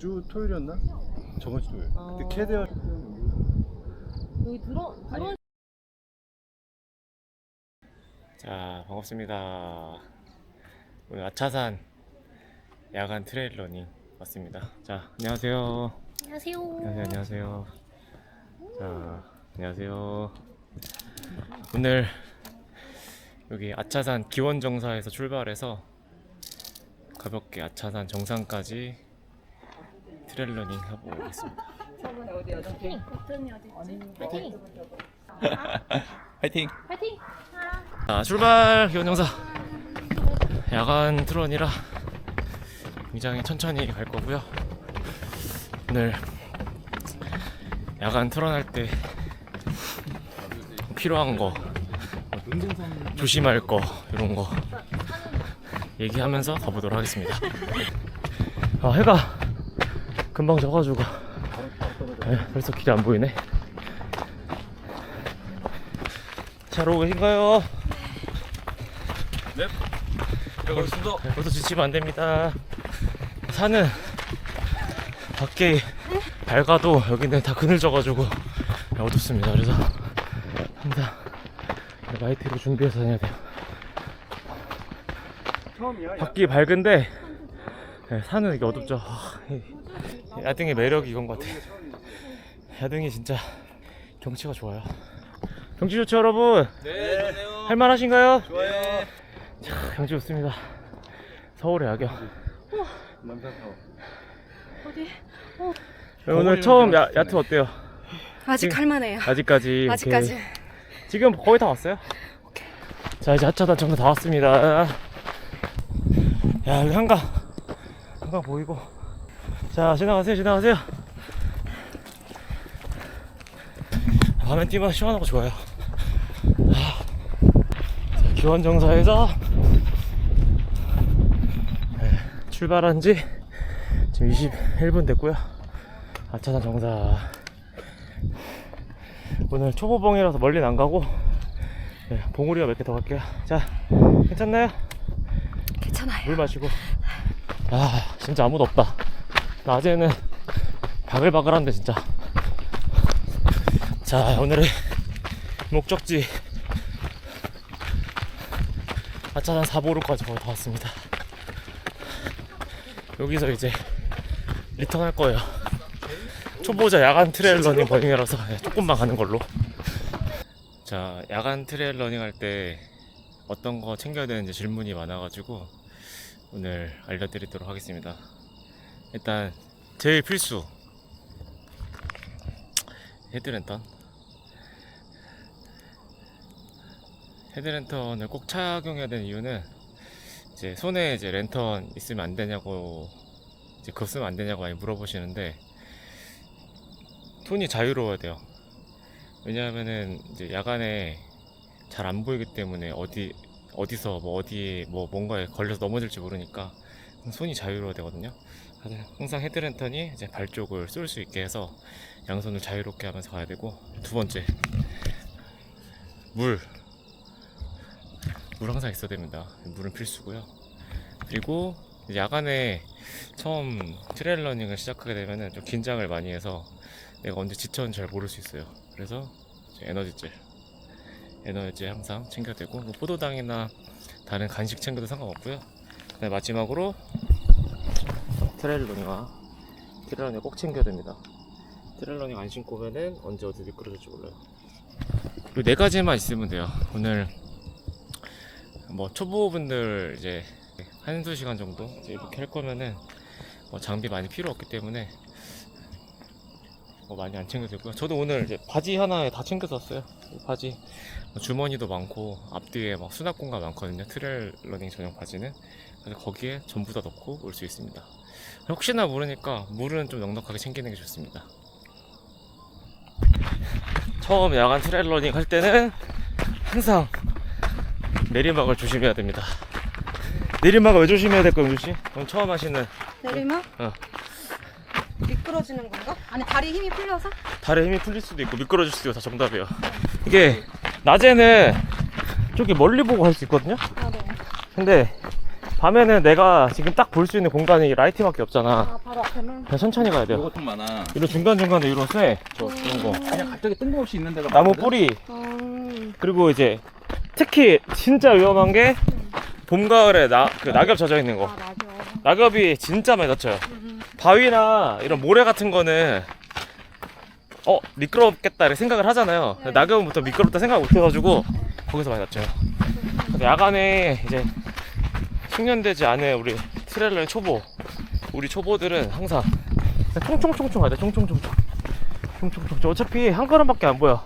주 토요일이었나? 저번 주 토요일. 어. 그때 캐대어 여기 들어 들어 자 반갑습니다 오늘 아차산 야간 트레일 러닝 왔습니다 자 안녕하세요 안녕하세요. 안녕하세요 안녕하세요 자 안녕하세요 오늘 여기 아차산 기원정사에서 출발해서 가볍게 아차산 정상까지 트레일 러닝 하고 오겠습니다 파이팅. 버튼이 어디 있지? 화이팅 파이팅. 파이팅. 자 출발 기원정사 야간 트론이라 굉장히 천천히 갈 거고요 오늘 야간 트론 할 때 필요한 거 조심할 거 이런 거 얘기하면서 가보도록 하겠습니다 아 해가 금방 져가지고 네, 벌써 길이 안 보이네 잘 오고 계신가요? 그렇습니다. 네, 벌써 지치면 안 됩니다. 산은 밖에 밝아도 여기는 다 그늘져가지고 어둡습니다. 그래서 항상 라이트를 준비해서 다녀야 돼요. 처음이야. 밖이 밝은데 네, 산은 이게 어둡죠. 아, 이 야등의 매력이 이건 것 같아. 야등이 진짜 경치가 좋아요. 경치 좋죠, 여러분? 네, 좋네요. 할만하신가요? 좋아요. 자, 경치 좋습니다. 서울의 야경. 남산타워. 어디? 오늘 처음 야, 야트 어때요? 아직 지금- 할만해요. 아직까지. 아직까지. 오케이. 지금 거의 다 왔어요. 자 이제 하차단 정도 다 왔습니다. 야 여기 한강 한강 보이고. 자 지나가세요 지나가세요. 화면 띄면 시원하고 좋아요. 아, 자, 기원정사에서 네, 출발한 지 지금 21분 됐고요. 아차산 정사 오늘 초보봉이라서 멀리는 안 가고 네, 봉우리가 몇 개 더 갈게요 자 괜찮나요? 괜찮아요. 물 마시고 아 진짜 아무도 없다 낮에는 바글바글한데 진짜. 자 오늘의 목적지. 아차산 사보루까지 거의 다 왔습니다. 여기서 이제 리턴 할 거예요. 초보자 야간 트레일 러닝 버닝이라서 예, 조금만 가는 걸로. 자 야간 트레일 러닝 할 때 어떤 거 챙겨야 되는지 질문이 많아가지고 오늘 알려드리도록 하겠습니다 일단 제일 필수 헤드랜턴 헤드랜턴을 꼭 착용해야 되는 이유는 이제 손에 이제 랜턴 있으면 안 되냐고 이제 그거 쓰면 안 되냐고 많이 물어보시는데 손이 자유로워야 돼요. 왜냐하면은 이제 야간에 잘 안 보이기 때문에 어디 어디서 뭐 어디에 뭐 뭔가에 걸려서 넘어질지 모르니까 손이 자유로워야 되거든요. 항상 헤드랜턴이 이제 발 쪽을 쏠 수 있게 해서 양손을 자유롭게 하면서 가야 되고 두 번째 물. 물 항상 있어야 됩니다. 물은 필수고요. 그리고 야간에 처음 트레일 러닝을 시작하게 되면은 좀 긴장을 많이 해서 내가 언제 지쳤는지 잘 모를 수 있어요. 그래서 이제 에너지젤, 에너지젤 항상 챙겨야 되고 뭐 포도당이나 다른 간식 챙겨도 상관없고요. 마지막으로 트레일러닝화, 트레일러닝 꼭 챙겨야 됩니다. 트레일러닝 안 신고 오면은 언제 어디 미끄러질지 몰라요. 이 네 가지만 있으면 돼요. 오늘 뭐 초보분들 이제 한두 시간 정도 이렇게 할 거면은 뭐 장비 많이 필요 없기 때문에 뭐 많이 안 챙겨도 되고요. 저도 오늘 이제 바지 하나에 다 챙겨서 왔어요. 이 바지 뭐 주머니도 많고 앞뒤에 막 수납 공간 많거든요. 트레일 러닝 전용 바지는 그래서 거기에 전부 다 넣고 올 수 있습니다. 혹시나 모르니까 물은 좀 넉넉하게 챙기는 게 좋습니다. 처음 야간 트레일 러닝 할 때는 항상 내리막을 조심해야 됩니다. 내리막을 왜 조심해야 될까요, 용주 씨? 처음 하시는 내리막? 어. 미끄러지는 건가? 아니 다리 힘이 풀려서? 다리에 힘이 풀릴 수도 있고 미끄러질 수도 있고 다 정답이에요. 이게 낮에는 저기 멀리 보고 할 수 있거든요. 아 네. 근데 밤에는 내가 지금 딱 볼 수 있는 공간이 라이트밖에 없잖아. 아 바로 그냥 천천히 가야 돼요. 요거 좀 많아. 이런 중간중간에 이런 쇠, 저 이런 거. 그냥 갑자기 뜬금없이 있는 데가 나무 많거든? 뿌리, 음, 그리고 이제 특히 진짜 위험한 게 봄, 가을에 나, 그 낙엽 젖어 있는 거. 아 맞아. 낙엽이 진짜 많이 다쳐요. 바위나 이런 모래 같은 거는 어 미끄럽겠다 이렇게 생각을 하잖아요. 근데 낙엽은 보통 미끄럽다 생각 못 해가지고 거기서 많이 다쳐요. 근데 야간에 이제 숙련되지 않은 우리 트레일러 초보, 우리 초보들은 항상 총총총총 가야 돼. 총총총총. 총총총총. 어차피 한 걸음밖에 안 보여.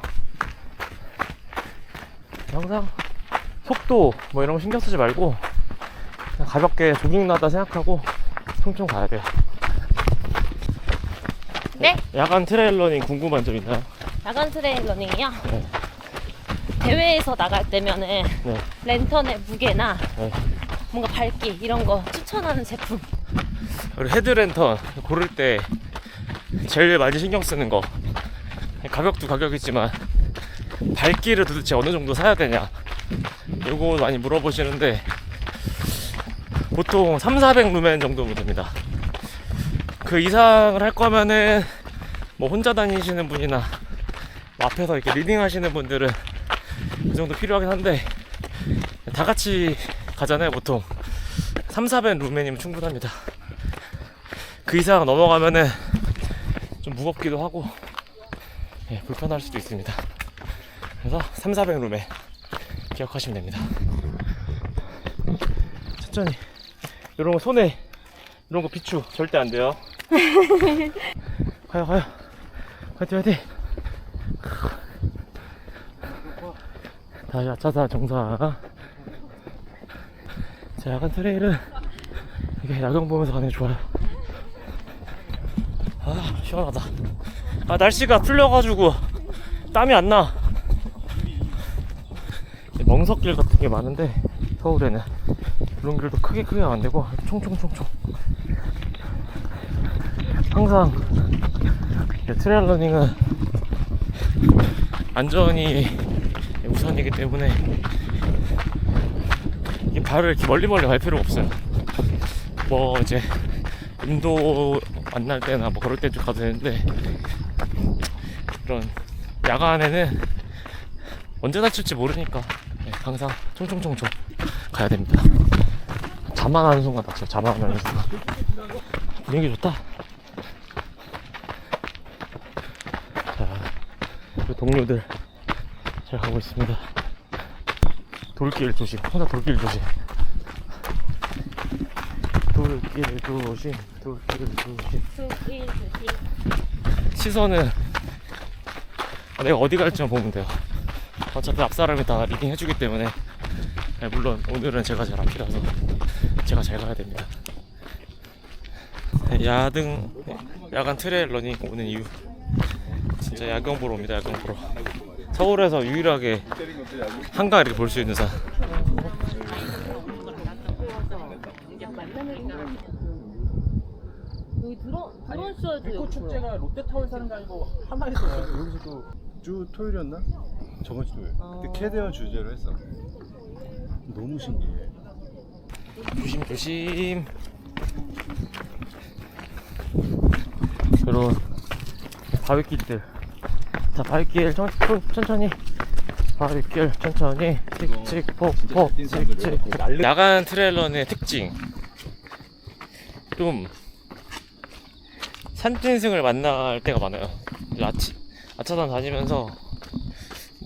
항상 속도 뭐 이런 거 신경 쓰지 말고 그냥 가볍게 조깅 나다 생각하고 총총 가야 돼요. 네? 야간 트레일 러닝 궁금한 점 있나요? 야간 트레일 러닝이요? 네. 대회에서 나갈 때면은 네. 랜턴의 무게나 네. 뭔가 밝기 이런 거 추천하는 제품 우리 헤드랜턴 고를 때 제일 많이 신경 쓰는 거 가격도 가격이지만 밝기를 도대체 어느 정도 사야 되냐 요거 많이 물어보시는데 보통 3, 400 루멘 정도면 됩니다 그 이상을 할 거면은 뭐 혼자 다니시는 분이나 뭐 앞에서 이렇게 리딩 하시는 분들은 그 정도 필요하긴 한데 다 같이 가잖아요 보통 3, 400 루멘이면 충분합니다 그 이상 넘어가면은 좀 무겁기도 하고 예, 불편할 수도 있습니다. 그래서 3, 400 룸에 기억하시면 됩니다. 천천히 이런 거 손에 이런 거 비추 절대 안 돼요. 가요 가요. 화이팅 화이팅. 다시 아차사 정상 자 야간 트레일은 이게 야경 보면서 가는 게 좋아요. 아 시원하다. 아 날씨가 풀려가지고 땀이 안나. 멍석길 같은 게 많은데 서울에는 그런 길도 크게 크게 안 되고 총총총총 항상 이 트레일 러닝은 안전이 우선이기 때문에 이 발을 이렇게 멀리 멀리 갈 필요가 없어요 뭐 이제 운도 만날 때나 뭐 그럴 때좀 가도 되는데 이런 야간에는 언제 다칠지 모르니까 네, 항상 총총총총 가야 됩니다. 자만하는 순간 다쳐요. 자만하는 순간. 분위기 좋다. 자, 우리 동료들 잘 가고 있습니다. 돌길 조심. 항상 돌길 조심. 돌길 조심. 돌길 조심. 수일 조심 시선은 내가 어디 갈지만 보면 돼요. 어차피 앞 사람이 다 리딩 해주기 때문에 네, 물론 오늘은 제가 제일 앞이라서 제가 잘 가야 됩니다. 네, 야등 야간 트레일 러닝 오는 이유 진짜 야경 보러 옵니다. 야경 보러 서울에서 유일하게 한가 이렇게 볼 수 있는 산. 여기 들어 백호 축제가 롯데타워에서 하는 게 아니고 하나에서 여기서도 주 토요일이었나? 저번 주 토요일. 그때 캐대어 주제로 했어. 너무 신기해. 조심 조심. 이런 바위길들. 자 천, 천- 천천히. 바위길 천천히. 칙칙폭폭 칙칙폭. 야간 트레일러의 특징. 좀 산짐승을 만날 때가 많아요. 아치, 아차산 다니면서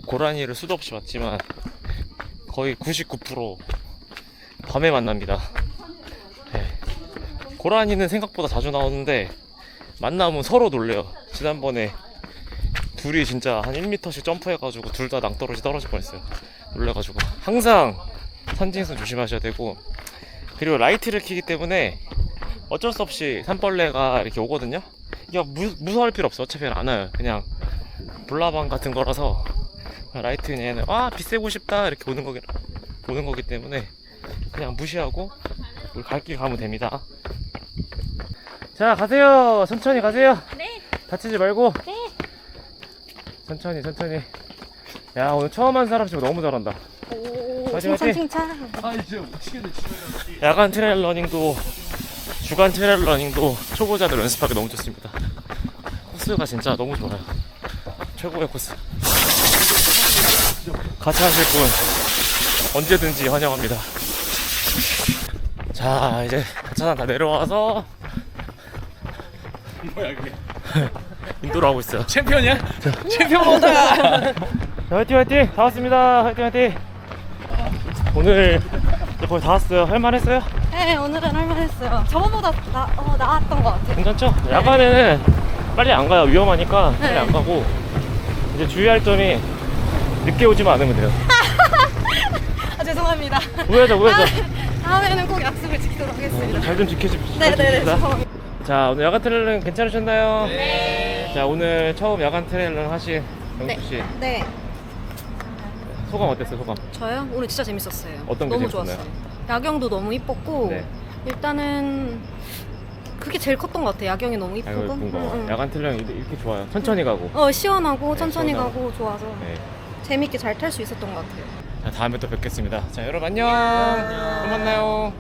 고라니를 수도 없이 봤지만 거의 99% 밤에 만납니다. 네. 고라니는 생각보다 자주 나오는데 만나면 서로 놀래요. 지난번에 둘이 진짜 한 1m씩 점프해가지고 둘 다 낭떠러지 떨어질 뻔했어요. 놀래가지고 항상 산짐승 조심하셔야 되고 그리고 라이트를 켜기 때문에 어쩔 수 없이 산벌레가 이렇게 오거든요. 이게 무, 무서워할 필요 없어. 어차피 안 와요. 그냥 불나방 같은 거라서 라이트 얘는 아 비세고 싶다 이렇게 오는 거기 오는 거기 때문에 그냥 무시하고 우리 갈 길 가면 됩니다. 자 가세요. 천천히 가세요. 네. 다치지 말고. 네. 천천히 천천히. 야 오늘 처음 한 사람 치고 너무 잘한다. 오, 칭찬 화이팅. 칭찬. 아 이제 미치겠네. 야간 트레일 러닝도 주간 트레일 러닝도 초보자들 연습하기 너무 좋습니다. 코스가 진짜 너무 좋아요. 최고의 코스. 같이 하실 분 언제든지 환영합니다. 자, 이제 하차장 다 내려와서 뭐야 이게? 인도를 하고 있어요. 챔피언이야? 챔피언 모드야! 화이팅 화이팅! 다 왔습니다. 화이팅 화이팅! 오늘 이제 거의 다 왔어요. 할만했어요? 네, 오늘은 할만했어요. 저번보다 나, 어, 나았던 것 같아요. 괜찮죠? 야간에는 빨리 안 가요. 위험하니까 빨리 네. 안 가고 이제 주의할 점이 늦게 오지만 않으면 돼요. 아, 죄송합니다. 우회하자 우회하자. 다음에는 꼭 약속을 지키도록 하겠습니다. 잘 좀 지켜줍시다. 네네네, 죄송합니다. 자 오늘 야간 트레일러는 괜찮으셨나요? 네. 자 오늘 처음 야간 트레일러 하신 영수 씨 네, 소감 어땠어요? 소감? 저요? 오늘 진짜 재밌었어요. 어떤 게 너무 재밌었나요? 좋았어요. 야경도 너무 이뻤고 네. 일단은 그게 제일 컸던 것 같아요. 야경이 너무 이쁘고. 아이고 뭔가 응, 응. 야간 트레일러 이렇게 좋아요. 천천히 가고. 어 시원하고 네, 천천히 시원하고. 가고 좋아서 네. 재밌게 잘 탈 수 있었던 것 같아요. 자 다음에 또 뵙겠습니다. 자 여러분 안녕. 또 만나요.